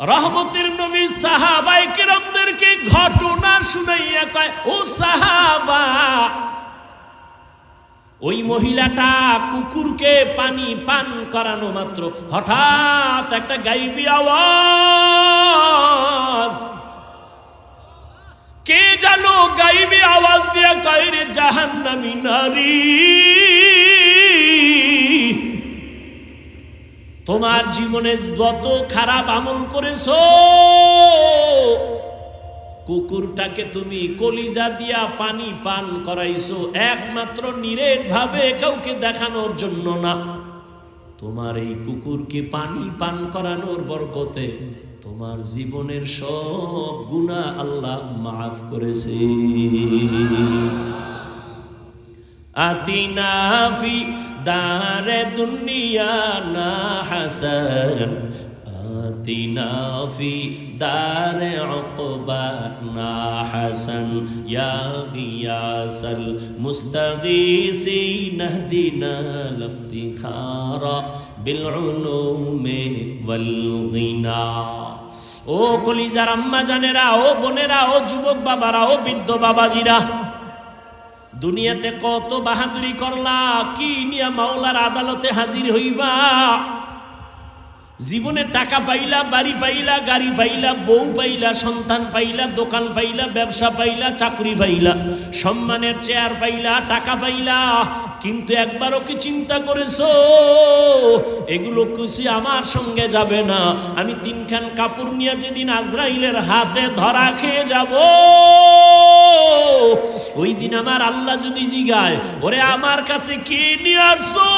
রহমতের নবী সাহাবাই কিরমদেরকে ঘটনা শুনাইয়া কয়, ও সাহাবা, ওই মহিলাটা কুকুরকে পানি পান করানো মাত্র। হঠাৎ একটা গাইবি আওয়াজ। কে জানো গাইবি আওয়াজ দিয়া কয়, রে জাহান্নামী নারী। তোমার জীবনে যত খারাপ আমল করেছ, কুকুরটাকে তুমি কলিজা দিয়া পানি পান করাইছো, একমাত্র নিরেট ভাবে কাউকে দেখানোর জন্য না। তোমার এই কুকুরকে পানি পান করানোর বরকতে তোমার জীবনের সব গুণা আল্লাহ মাফ করেছে। আতিনা দুনিয়া না হাসান, আতিনা ফি দারে উকবা না হাসান। ইয়া গিয়াসাল মুস্তাগীসিন ইহদিনা লাফতিখারা বিল উলুমি ও কলিজার আম্মা জানেরা, ও বোনেরা, ও যুবক বাবারা, ও বৃদ্ধ বাবাজিরা দুনিয়াতে কত বাহাদুরি করলা, কি নিয়া মাওলার আদালতে হাজির হইবা? জীবনে টাকা পাইলা, বাড়ি পাইলা, গাড়ি পাইলা, বউ পাইলা, সন্তান পাইলা, দোকান পাইলা, ব্যবসা পাইলা, চাকরি পাইলা, সম্মানের চেয়ার পাইলা, টাকা পাইলা। কিন্তু একবারও কি চিন্তা করেছ? এগুলো খুশি আমার সঙ্গে যাবে না। আমি তিনখান কাপড় নিয়ে যেদিন আজরাইলের হাতে ধরা খেয়ে যাব। ওই দিন আমার আল্লাহ যদি জিগায় ওরে আমার কাছে কে নিয়ে আসছো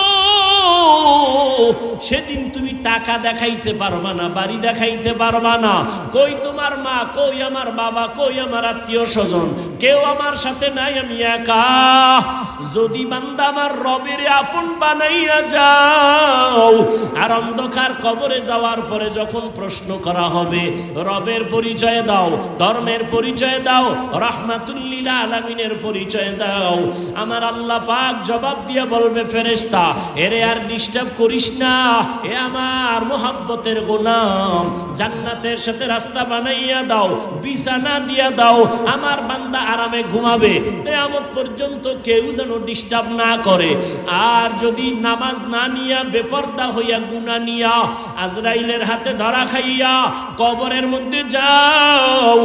সেদিন তুমি টাকা দেখাইতে পারবা না, বাড়ি দেখাইতে পারবা না। কই তোমার মা, কই আমার বাবা, কই আমার আত্মীয় স্বজন? কেউ আমার সাথে নাই, আমি একা। যদি বান্দা আমার রবের আপন বানাইয়া যাও, আর অন্ধকার কবরে যাওয়ার পরে যখন প্রশ্ন করা হবে, রবের পরিচয় দাও, ধর্মের পরিচয় দাও, রহমাতুল্লিল আলমিনের পরিচয় দাও, আমার আল্লাহ পাক জবাব দিয়ে বলবে ফেরেস্তা এরে আর ডিস্টার্ব করিস না। এ আমার মোহাব্বতের গোলাম, জান্নাতের সাথে রাস্তা বানাইয়া দাও, বিছানা দিয়া দাও, আমার বান্দা আরামে ঘুমাবে। কেয়ামত পর্যন্ত কেউ যেন ডিস্টার্ব না করে। আর যদি নামাজ না নিয়া, বেপর্দা হইয়া গুনা নিয়া, আজরাইলের হাতে ধরা খাইয়া, কবরের মধ্যে যাও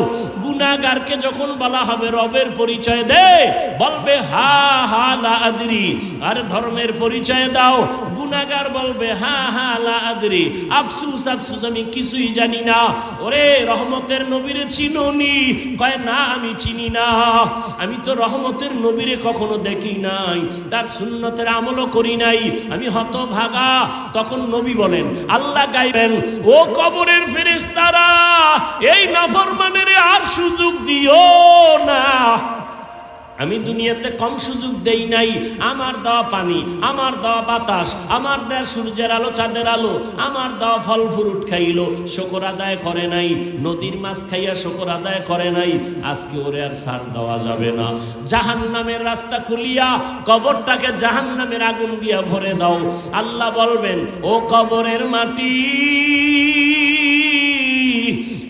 গুনাগারকে যখন বলা হবে, রবের পরিচয় দে, বলবে, হা হা, লা আদরি। আর ধর্মের পরিচয় দাও গুনাগার বলবে, হা হা, লা আদরি। আফসুস আফসুস, আমি কিছুই জানি না। ওরে, রহমতের নবীরে চিনোনি? কয়, না, আমি চিনি না। আমি তো রহমতের নবীরে কখনো দেখি নাই। তার সুন্নতের আমলও করি নাই। আমি হত ভাগা তখন নবী বলেন, আল্লাহ গাইবেন, ও কবরের ফেরেশতারা, এই নাফরমানের আর সুযোগ দিও না। আমি দুনিয়াতে কম সুযোগ দেই নাই। আমার দেওয়া পানি, আমার দেওয়া বাতাস, আমার দেওয়া সূর্যের আলো, চাঁদের আলো, আমার দেওয়া ফল ফ্রুট খাইলো, শকর আদায় করে নাই। নদীর মাছ খাইয়া শকর আদায় করে নাই। আজকে ওরে আর সার দেওয়া যাবে না। জাহান নামের রাস্তা খুলিয়া কবরটাকে জাহান নামের আগুন দিয়া ভরে দাও। আল্লাহ বলবেন, ও কবরের মাটি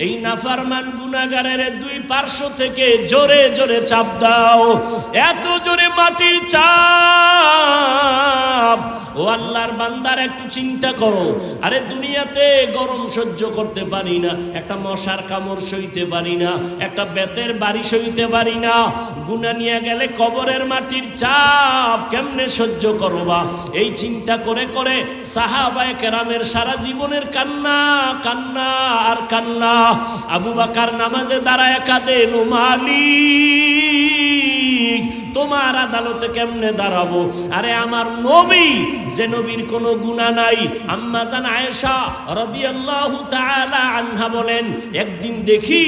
এই নাফারমান গুনাগারের দুই পার্শ্ব থেকে জোরে জোরে চাপ দাও। এত জোরে মাটির চাপ। ও আল্লাহর বান্দার একটু চিন্তা করো। আরে দুনিয়াতে গরম সহ্য করতে পারি না, একটা মশার কামড় সইতে পারি না, একটা বেতের বাড়ি সইতে পারি না। গুনা নিয়ে গেলে কবরের মাটির চাপ কেমনে সহ্য করবা? এই চিন্তা করে করে সাহাবায় কেরামের সারা জীবনের কান্না কান্না আর কান্না। আবু বাকার নামাজে দাঁড়ায় কাঁদেন মালিক। তোমার আদালতে কেমনে দাঁড়াবো? আরে আমার নবী, যে নবীর কোনো গুণা নাই। আম্মা জান আয়েশা রাদিয়াল্লাহু তাআলা আনহা বলেন, একদিন দেখি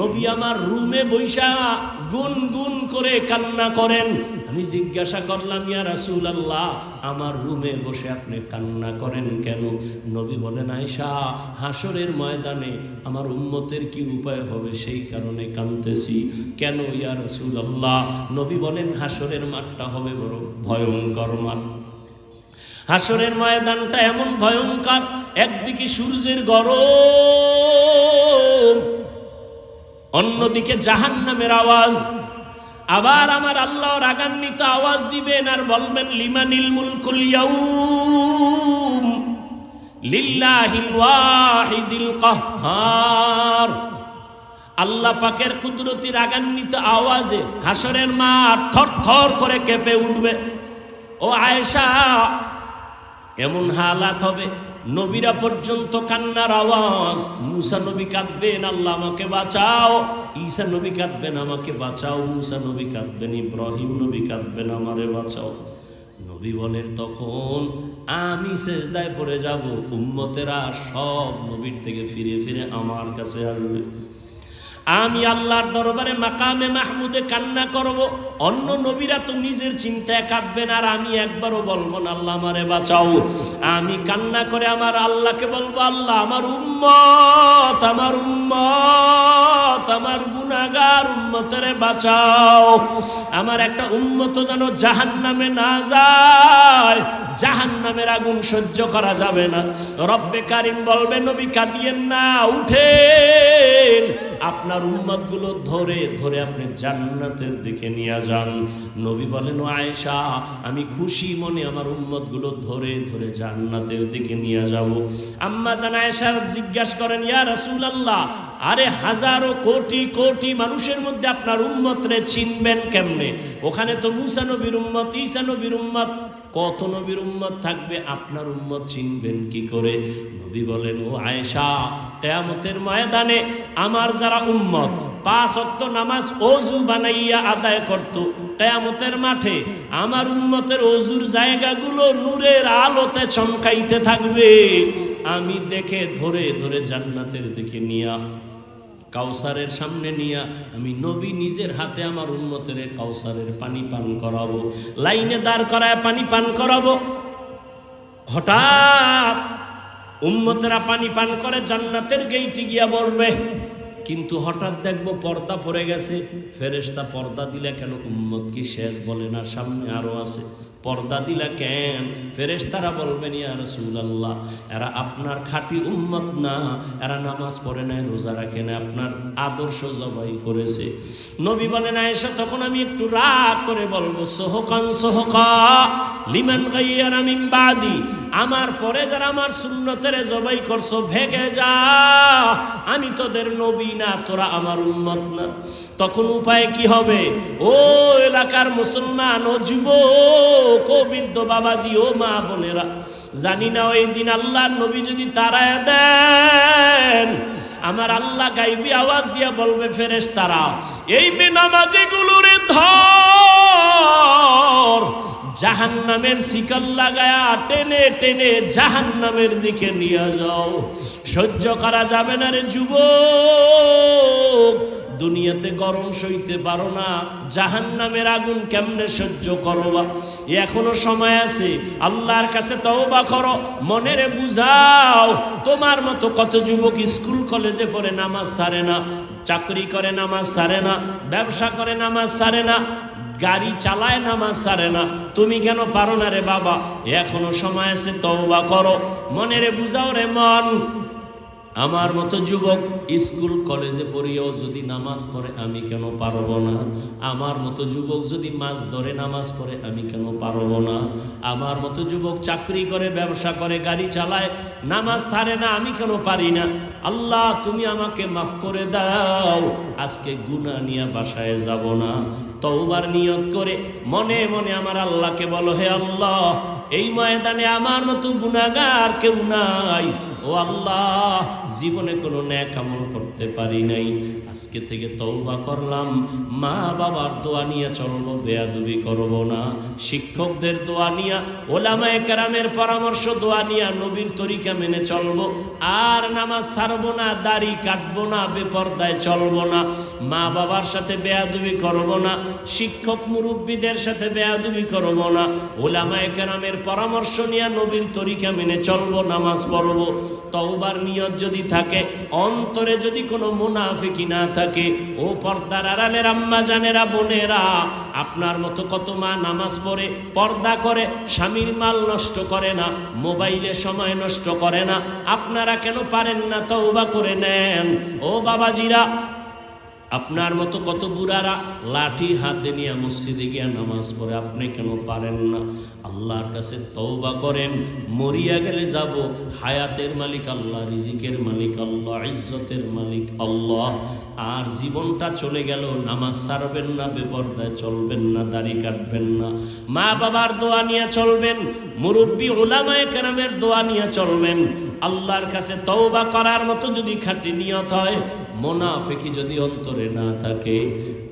নবী আমার রুমে বৈশা গুন গুন করে কান্না করেন। আমি জিজ্ঞাসা করলাম, ইয়া রাসূল আল্লাহ আমার রুমে বসে আপনি কান্না করেন কেন? নবী বলেন আয়সা হাসরের ময়দানে আমার উম্মতের কি উপায় হবে? সেই কারণে কানতেছি কেন, ইয়া রাসূল আল্লাহ নবী বলেন হাসরের মাঠটা হবে বড় ভয়ঙ্কর মাঠ। হাসরের ময়দানটা এমন ভয়ঙ্কর, একদিকে সূর্যের গরম, অন্যদিকে জাহান নামের আওয়াজ আবার আমার আল্লাহ রাগান্বিত আওয়াজ দিবেন আর বলবেন, লিমানিল মুলকুল ইয়াউম লিল্লাহিল ওয়াহিদিল কাহ্হার। আল্লাহ পাকের কুদরতি রাগান্বিত আওয়াজে হাসরের মাঠ থর থর করে কেঁপে উঠবে। ও আয়েশা, এমন হালাত হবে নবীরা পর্যন্ত কান্নার আওয়াজ, মুসা নবী কাঁদবেন, আল্লাহ আমাকে বাঁচাও। ঈসা নবী কাঁদবেন, আমাকে বাঁচাও। মুসা নবী কাঁদবেন, ইব্রাহিম নবী কাঁদবেন, আমারে বাঁচাও। নবী বলেন, তখন আমি সেজদায় পড়ে যাব, উম্মতেরা সব নবীর থেকে ফিরে ফিরে আমার কাছে আসবে। আমি আল্লাহর দরবারে মাকামে মাহমুদে কান্না করব, অন্য নবীরা তো নিজের চিন্তায় কাঁদবেন, আর আমি একবারও বলব না, আল্লাহ আমারে বাঁচাও। আমি কান্না করে আমার আল্লাহকে বলব, আল্লাহ আমার উম্মত আমার উম্মত, আমার গুনাগার উম্মতেরে বাঁচাও। আমার একটা উম্মত যেন জাহান নামে না যায় জাহান নামের আগুন সহ্য করা যাবে না। রব্বে কারিম বলবে, নবী কাঁদিয়েন না, উঠেন। আপনার উম্মতগুলো ধরে ধরে আপনি জান্নাতের দিকে নিয়ে যান। নবী বলেন আয়েশা, আমি খুশি মনে আমার উম্মতগুলো ধরে ধরে জান্নাতের দিকে নিয়ে যাব। আম্মা জান আয়েশা জিজ্ঞাসা করেন, ইয়া রাসূলুল্লাহ, আরে হাজারো কোটি কোটি মানুষের মধ্যে আপনার উম্মত রে চিনবেন কেমনে? ওখানে তো মুসা নবীর উম্মত, ঈসা নবীর উম্মত কত নবীর উম্মত থাকবে? আপনার উম্মত চিনবেন কি করে? নবী বলেন, ও আয়েশা, কেয়ামতের ময়দানে আমার যারা উম্মত, পাঁচ অক্ত নামাজ অজু বানাইয়া আদায় করত। কেয়ামতের মাঠে আমার উম্মতের অজুর জায়গাগুলো নূরের আলোতে চমকাইতে থাকবে। আমি দেখে ধরে ধরে জান্নাতের দিকে নিয়া কাউসারের সামনে নিয়া আমি নবী নিজের হাতে আমার উন্মতের কাউসারের পানি পান করাবো, লাইনে দাঁড় করায় পানি পান করাবো। হঠাৎ উম্মতেরা পানি পান করে জান্নাতের গেইটে গিয়া বসবে, কিন্তু হঠাৎ দেখব পর্দা পড়ে গেছে। ফেরেশতা পর্দা দিলে কেন উম্মত কি শেষ বলে না, সামনে আরও আছে। পর্দা দিলা কেন? ফেরেশতারা বলবেন, ইয়া রাসূলুল্লাহ, এরা আপনার খাঁটি উম্মত না। এরা নামাজ পড়ে নাই, রোজা রাখে না আপনার আদর্শ জবাই করেছে। নবী বলে না এসে তখন আমি একটু রাগ করে বলব, সোহকান, সোহকা, লিমান গাইয়ারা মিন বাদি। আমার পরে যারা আমার সুন্নতের জবাই করছ ভেগে যা। আমি তোদের নবী না, তোরা আমার উন্মত না। তখন উপায় কি হবে? ও এলাকার মুসলমান, ও যুবক, ও বৃদ্ধ বাবাজি, ও মা বোনেরা, জানি না ওই দিন আল্লাহ নবী যদি তারায় দেন, আমার আল্লাহ গাইবি আওয়াজ দিয়া বলবে ফেরেস তারা এই বেনামাজি গুলোর ধর জাহান নামের শিকল লাগায়া টেনে টেনে জাহান নামের দিকে নিয়ে যাও। সহ্য করা যাবে না রে যুবক। দুনিয়াতে গরম সইতে পারো না। জাহান নামের আগুন কেমনে সহ্য করো বা এখনও সময় আছে। আল্লাহর কাছে তওবা করো। মনেরে বুঝাও। তোমার মতো কত যুবক স্কুল, কলেজে পড়ে নামাজ সারে না। চাকরি করে নামাজ সারে না। ব্যবসা করে নামাজ সারে না। গাড়ি চালায় নামাজ সারে না। তুমি কেন পারো না রে বাবা? এখনও সময় আছে, তওবা করো। মনে রে বুঝাও রে মন। আমার মতো যুবক স্কুল, কলেজে পড়িয়েও যদি নামাজ পড়ে, আমি কেন পারব না? আমার মতো যুবক যদি মাছ ধরে নামাজ পড়ে, আমি কেন পারব না? আমার মতো যুবক চাকরি করে, ব্যবসা করে, গাড়ি চালায়, নামাজ সারে না, আমি কেন পারি না? আল্লাহ, তুমি আমাকে মাফ করে দাও। আজকে গুনা নিয়ে বাসায় যাব না। তওবার নিয়ত করে মনে মনে আমার আল্লাহকে বলো, হে আল্লাহ, এই ময়দানে আমার মতো গুনাগার কেউ নাই। ও আল্লাহ, জীবনে কোনো ন্যাক আমল করতে পারি নাই। আজকে থেকে তৌবা করলাম। মা বাবার দোয়া নিয়ে চলবো, বেয়াদুবি করব না। শিক্ষকদের দোয়া নিয়া, ওলামায়ে কেরামের পরামর্শ দোয়া নিয়া নবীর তরিকা মেনে চলবো। আর নামাজ ছাড়বো না, দাড়ি কাটবো না, বেপর্দায় চলবো না। মা বাবার সাথে বেয়াদুবি করব না। শিক্ষক মুরব্বীদের সাথে বেয়াদুবি করব না। ওলামায়ে কেরামের পরামর্শ নিয়ে নবীর তরিকা মেনে চলবো, নামাজ পড়ব। তওবার নিয়ত যদি থাকে, অন্তরে যদি কোনো মুনাফিকি না থাকে, ও পর্দার আড়ালের আম্মা জানেরা, বোনেরা, আপনার মতো কত মা নামাজ পড়ে, পর্দা করে, স্বামীর মাল নষ্ট করে না, মোবাইলে সময় নষ্ট করে না, আপনারা কেন পারেন না তওবা করে নেন? ও বাবাজিরা আপনার মতো কত বুড়ারা লাঠি হাতে নিয়ে মসজিদে গিয়া নামাজ পড়ে, আপনি কেন পারেন না? আল্লাহর কাছে তওবা করেন, মরিয়া গেলে যাব। হায়াতের মালিক আল্লাহ, রিজিকের মালিক আল্লাহ, ইজ্জতের মালিক আল্লাহ। আর জীবনটা চলে গেল, নামাজ সারবেন না, বেপর্দায় চলবেন না, দাড়ি কাটবেন না। মা বাবার দোয়া নিয়ে চলবেন, মুরব্বী ওলামায় কেরামের দোয়া নিয়ে চলবেন। আল্লাহর কাছে তওবা করার মতো যদি খাঁটি নিয়ত হয় মোনাফেকি যদি অন্তরে না থাকে,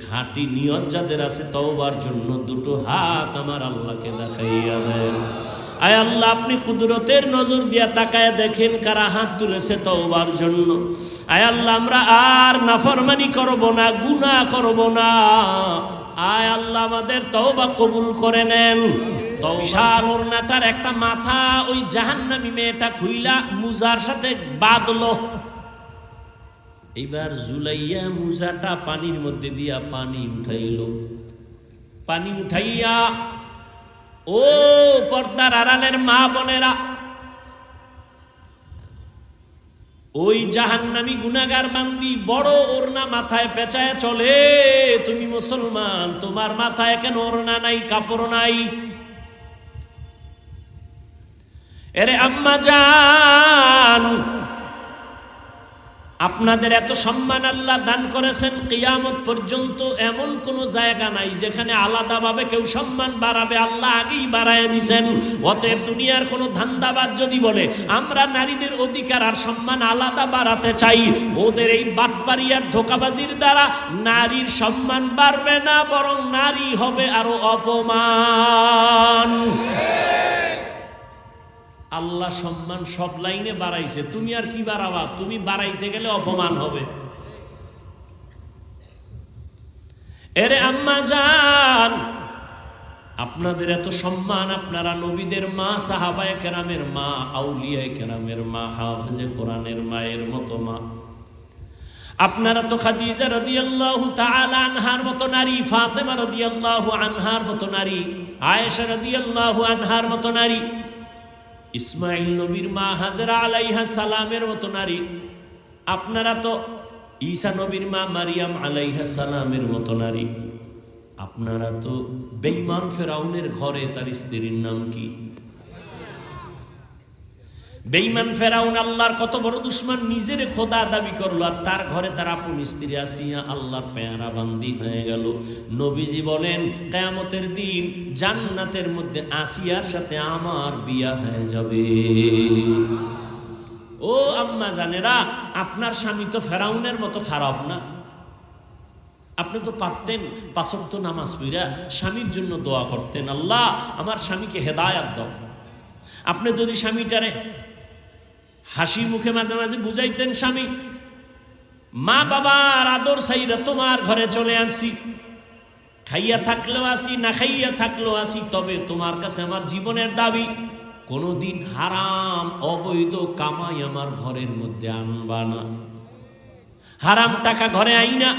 খাঁটি নিয়ত যাদের আছে তওবার জন্য দুটো হাত আমার আল্লাহকে দেখাইয়া দেন। আয় আল্লাহ, আপনি কুদরতের নজর দিয়া তাকায় দেখেন কারা হাত তুলেছে তওবার জন্য। আয় আল্লাহ, আমরা আর নাফরমানি করব না, গুনাহ করব না। আয় আল্লাহ, আমাদের তওবা কবুল করে নেন। বিশাল ওরনাটার একটা মাথা ওই জাহান্নামী মেয়েটা খুইলা মুজার সাথে বাঁধলো। এইবার জুলাইয়া মুজাটা পানির মধ্যে দিয়া পানি উঠাইল। পানি উঠাইয়া, ও পর্দার আড়ালের মা বোনেরা, ওই জাহান্নামী গুনাগার বান্দি বড় ওরনা মাথায় পেঁচায় চলে, তুমি মুসলমান, তোমার মাথায় কেন ওরনা নাই, কাপড় নাই? এরে আম্মা জান আপনাদের এত সম্মান আল্লাহ দান করেছেন, কিয়ামত পর্যন্ত এমন কোন জায়গা নাই যেখানে আলাদাভাবে কেউ সম্মান বাড়াবে, আল্লাহ আগেই বাড়ায় দিছেন। অতএব দুনিয়ার কোনো ধান্দাবাদ যদি বলে, আমরা নারীদের অধিকার আর সম্মান আলাদা বাড়াতে চাই, ওদের এই বাটপারি আর ধোকাবাজির দ্বারা নারীর সম্মান বাড়বে না, বরং নারী হবে আরও অপমান। আল্লাহ সম্মান সব লাইনে বাড়াইছে। তুমি আর কি বাড়াবা? তুমি বাড়াইতে গেলে অপমান হবে। এরে আম্মা যান আপনাদের এত সম্মান আপনারা নবীদের মা, সাহাবায় কেরামের মা, আউলিয়ায় কেরামের মা, হাফেজে কোরআনের মায়ের মতো মা। আপনারা তো খাদিজা রাদিয়াল্লাহু তাআলা আনহার মতো নারী, ফাতেমা রাদিয়াল্লাহু আনহার মতো নারী, আয়েশা রাদিয়াল্লাহু আনহার মতো নারী। ইসমাইল নবীর মা হাজরা আলাইহা সালামের মতো নারী। আপনারা তো ঈসা নবীর মা মারিয়াম আলাইহা সালামের মতো নারী। আপনারা তো বেইমান ফেরাউনের ঘরে তার স্ত্রীর নাম কি? বেইমান ফেরাউন আল্লাহর কত বড় দুশ্মন, নিজের খোদা দাবি করল, আর তার ঘরে তার আপন স্ত্রী আসিয়া আল্লাহর পেয়ারা বান্দি হয়ে গেল। নবীজি বলেন, কেয়ামতের দিন জান্নাতের মধ্যে আসিয়ার সাথে আমার বিয়া হয়ে যাবে। ও আম্মা জানেরা, আপনার স্বামী তো ফেরাউনের মতো খারাপ না। আপনি তো পারতেন পাঁচক্ত নামাজ পইরা স্বামীর জন্য দোয়া করতেন। আল্লাহ, আমার স্বামীকে হেদায়াত দাও। আপনি যদি স্বামীটারে হাসি মুখে মাঝে মাঝে বুঝাইতেন, স্বামী, মা বাবার আদর সাইরা তোমার ঘরে চলে আসি খাইয়া থাকলেও আসি না খাইয়া থাকলেও আসি তবে তোমার কাছে আমার জীবনের দাবি, কোনোদিন হারাম, অবৈধ কামাই আমার ঘরের মধ্যে আনবা না। হারাম টাকা ঘরে আই না।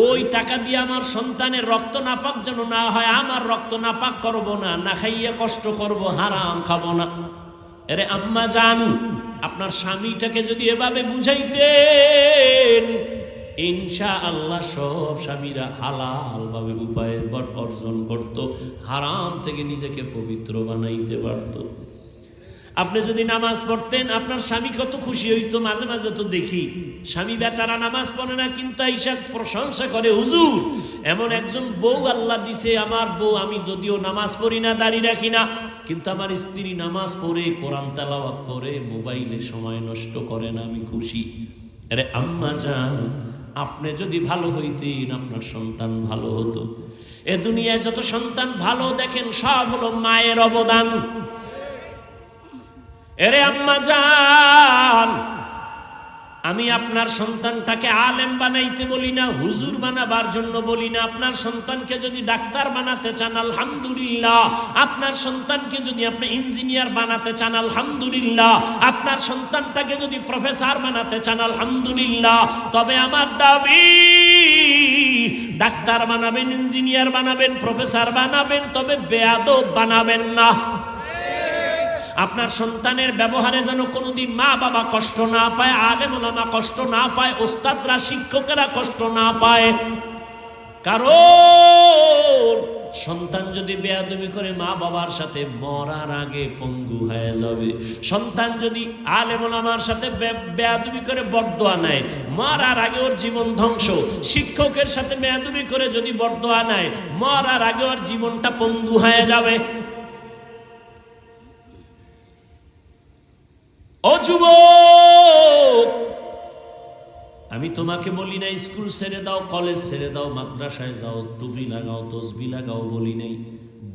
ওই টাকা দিয়ে আমার সন্তানের রক্ত নাপাক যেন না হয়, আমার রক্ত নাপাক করব না না খাইয়ে কষ্ট করব, হারাম খাব না। এরে আম্মা যান আপনার স্বামীটাকে যদি এভাবে বুঝাইতেন ইনশা আল্লাহ সব স্বামীরা হালাল ভাবে উপায়ের বট অর্জন করত, হারাম থেকে নিজেকে পবিত্র বানাইতে পারত। আপনি যদি নামাজ পড়তেন, আপনার স্বামী কত খুশি হইতো, মাঝে মাঝে তো দেখি, স্বামী বেচারা নামাজ পড়ে না, কিন্তু ঈশা প্রশংসা করে, হুজুর, এমন একজন বউ আল্লাহ দিছে, আমার বউ, আমি যদিও নামাজ পড়ি না, দাঁড়িয়ে রাখি না। কিন্তু আমার স্ত্রী নামাজ পড়ে, কোরআন তালাওয়াত করে, মোবাইলে সময় নষ্ট করে না, আমি খুশি। আরে আম্মা যান আপনি যদি ভালো হইতেন, আপনার সন্তান ভালো হতো। এ দুনিয়ায় যত সন্তান ভালো দেখেন, সব হলো মায়ের অবদান। এরে আম্মা যান আমি আপনার সন্তানটাকে আলেম বানাইতে বলি না, হুজুর বানাবার জন্য বলি না। আপনার সন্তানকে যদি ডাক্তার বানাতে চান, আলহামদুলিল্লাহ। আপনার সন্তানকে যদি আপনি ইঞ্জিনিয়ার বানাতে চান, আলহামদুলিল্লাহ। আপনার সন্তানটাকে যদি প্রফেসর বানাতে চান, আলহামদুলিল্লাহ। তবে আমার দাবি, ডাক্তার বানাবেন, ইঞ্জিনিয়ার বানাবেন, প্রফেসর বানাবেন, তবে বেয়াদব বানাবেন না। আপনার সন্তানের ব্যবহারে যেন কোনোদিন মা বাবা কষ্ট না পায়, আলেম কষ্ট না পায় ওস্তাদরা শিক্ষকেরা কষ্ট না পায়। কারণ সন্তান যদি বেয়াদবি করে, মা বাবার সাথে মরার আগে পঙ্গু হয়ে যাবে। সন্তান যদি আলেমুলামার সাথে বেয়াদবি করে, বরদোয়া নেয়, মরার আগে ওর জীবন ধ্বংস। শিক্ষকের সাথে বেয়াদবি করে যদি বরদোয়া নেয়, মরার আগে ওর জীবনটা পঙ্গু হয়ে যাবে। ও আমি তোমাকে বলি না স্কুল ছেড়ে দাও, কলেজ ছেড়ে দাও, মাদ্রাসায় যাও, টুপি লাগাও, তসবি লাগাও বলি নাই।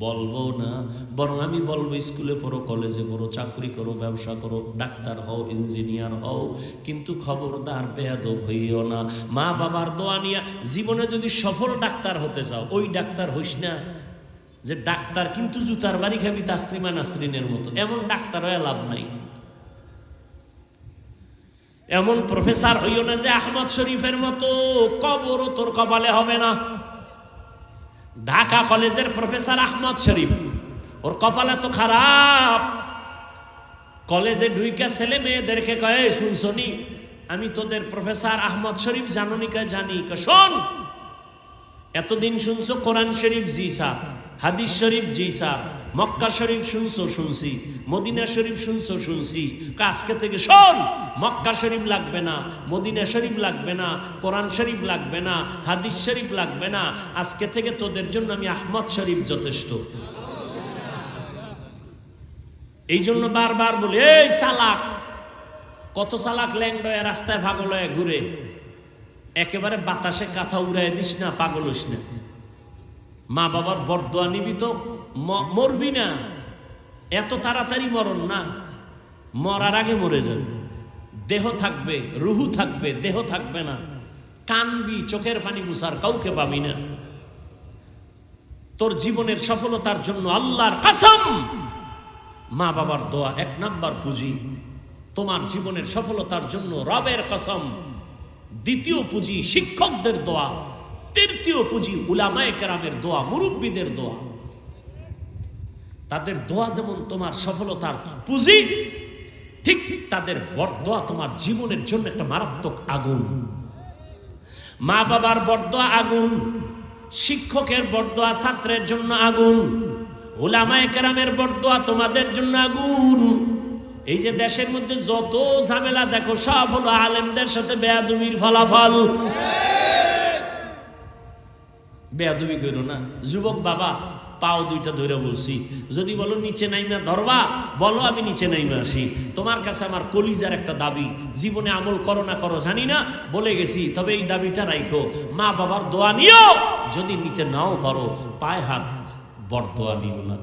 বলব না, বরং আমি বলব, স্কুলে পড়ো, কলেজে পড়ো, চাকরি করো, ব্যবসা করো, ডাক্তার হও, ইঞ্জিনিয়ার হও, কিন্তু খবরদার বেয়াদব হইও না। মা বাবার দোয়া নিয়া জীবনে যদি সফল ডাক্তার হতে চাও, ওই ডাক্তার হইস না। যে ডাক্তার কিন্তু জুতার বাড়ি খাবি, তাসলিমা নাসরিনের মতো। এমন ডাক্তার হয়ে লাভ নাই। এমন প্রফেসর হইও না যে আহমদ শরীফের মতো কবরও তোর কপালে হবে না। ঢাকা কলেজের প্রফেসর আহমদ শরীফ, ওর কপালে তো খারাপ। কলেজে ঢুইকা ছেলে মেয়েদেরকে কয়ে শুনছনি আমি তোদের প্রফেসর আহমদ শরীফ জাননি কে জানি। শোন, এতদিন শুনছো কোরআন শরীফ জি স্যার, হাদিস শরীফ জি স্যার মক্কা শরীফ শুনছো, শুনছি। মদিনা শরীফ শুনছো, শুনছি। আজকে থেকে শোন, মক্কা শরীফ লাগবে না, মদিনা শরীফ লাগবে না, কোরআন শরীফ লাগবে না, হাদিস শরীফ লাগবে না। আজকে থেকে তোদের জন্য আমি আহমদ শরীফ যথেষ্ট। এই জন্য বারবার বলি, এই চালাক, কত চালাক ল্যাংডয়ে রাস্তায় ভাগল হয়ে ঘুরে। একেবারে বাতাসে কাঁথা উড়াই দিস না, পাগল হইস না। মা বাবার বরদোয়া নিবি তো? মরবি না? এত তাড়াতাড়ি মরণ না? মরার আগে মরে যাবে। দেহ থাকবে, রুহু থাকবে, দেহ থাকবে না। কানবি, চোখের পানি মুসার কাউকে পাবি না। তোর জীবনের সফলতার জন্য আল্লাহর কাসম! মা বাবার দোয়া এক নাম্বার পুঁজি। তোমার জীবনের সফলতার জন্য রবের কসম। দ্বিতীয় পুঁজি শিক্ষকদের দোয়া। তৃতীয় পুঁজি উলামায় কেরামের দোয়া, মুরব্বীদের দোয়া। তাদের দোয়া যেমন তোমার সফলতার পুঁজি, ঠিক তাদের বরদোয়া তোমার জীবনের জন্য একটা মারাত্মক আগুন। মা বাবার বরদোয়া আগুন, শিক্ষকের বরদোয়া ছাত্রের জন্য আগুন ওলামায়ে কেরামের বরদোয়া তোমাদের জন্য আগুন। এই যে দেশের মধ্যে যত ঝামেলা, দেখো সব হলো আলেমদের সাথে বেয়াদুবির ফলাফল। বেয়াদুবি করো না। যুবক বাবা, পাও দুইটা ধরে বলছি। যদি বলো, নিচে নাইমা, ধরবা? বলো, আমি নিচে নাইমা আসি। তোমার কাছে আমার কলিজার একটা দাবি, জীবনে আমল করো না করো, জানি না। বলে গেছি, তবে এই দাবিটা রাইখো। মা বাবার দোয়া নিও। যদি নিতে নাও পারো, পায়ে হাত বর দোয়া নিও না।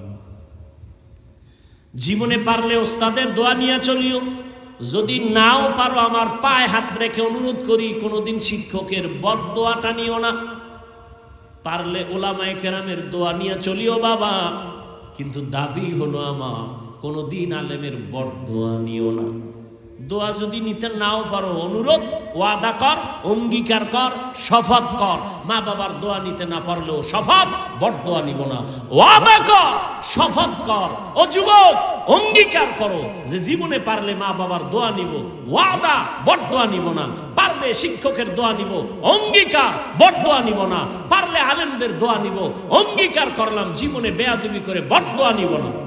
জীবনে পারলে ওস্তাদের দোয়া নিয়ে চলিও। যদি নাও পারো, আমার পায়ে হাত রেখে অনুরোধ করি, কোনোদিন শিক্ষকের বদ দোয়াটা নিও না। পারলে ওলামায়ে কেরামের দোয়া নিয়ে চলিও বাবা। কিন্তু দাবি হলো আমার কোনো দিন আলেমের বড় দোয়া নিও না। দোয়া যদি নিতে নাও পারো, অনুরোধ, ওয়াদা কর, অঙ্গীকার কর, শপথ কর। মা বাবার দোয়া নিতে না পারলেও শপথ বড় দোয়া নিব না। ওয়াদা কর, শপথ কর। ও যুবক, অঙ্গীকার করো যে জীবনে পারলে মা বাবার দোয়া নিব। ওয়াদা বড় দোয়া নিব না। পারলে শিক্ষকের দোয়া নিব। অঙ্গীকার বড় দোয়া নিব না। পারলে আলেমদের দোয়া নিব। অঙ্গীকার করলাম, জীবনে বেয়াদবি করে বড় দোয়া নিব না।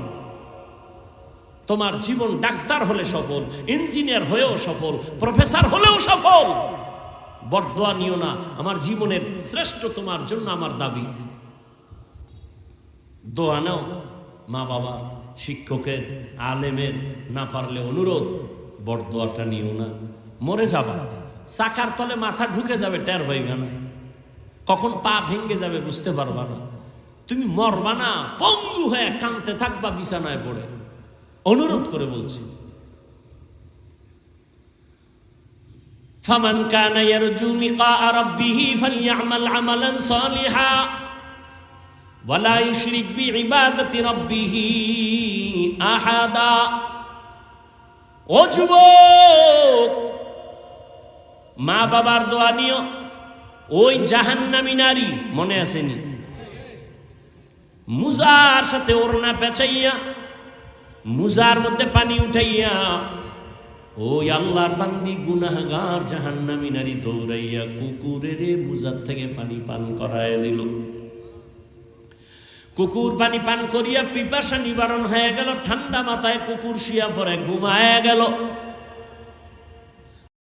তোমার জীবন ডাক্তার হলে সফল, ইঞ্জিনিয়ার হয়েও সফল, প্রফেসর হলেও সফল। বরদোয়া নিও না, আমার জীবনের শ্রেষ্ঠ তোমার জন্য আমার দাবি। দোয়া নাও মা বাবা শিক্ষকের, আলেমের, না পারলে অনুরোধ, বরদোয়াটা নিও না। মরে যাবা, চাকার তলে মাথা ঢুকে যাবে, টের পাইবে না। কখন পা ভেঙে যাবে বুঝতে পারবা না। তুমি মরবা না, পঙ্গু হয়ে কানতে থাকবা, বিছানায় পড়ে। অনুরোধ করে বলছি فمن كان يرجو لقاء ربه فليعمل عملا صالحا ولا يشرك بعبادة ربه أحدا ও যুবক মা বাবার দোয়া নিও ওই জাহান্নামী নারী মনে আসেনি মুজার সাথে ওড়না পেঁচাইয়া মুজার মধ্যে পানি উঠাইয়া, ওই আল্লাহর বান্দি গুনাহগার জাহান্নামি নারী দৌড়াইয়া কুকুরের মুজার থেকে পানি পান করায় দিল। কুকুর পানি পান করিয়া পিপাসা নিবারণ হয়ে গেল, ঠান্ডা মাথায় কুকুর শিয়া পরে ঘুমায় গেল।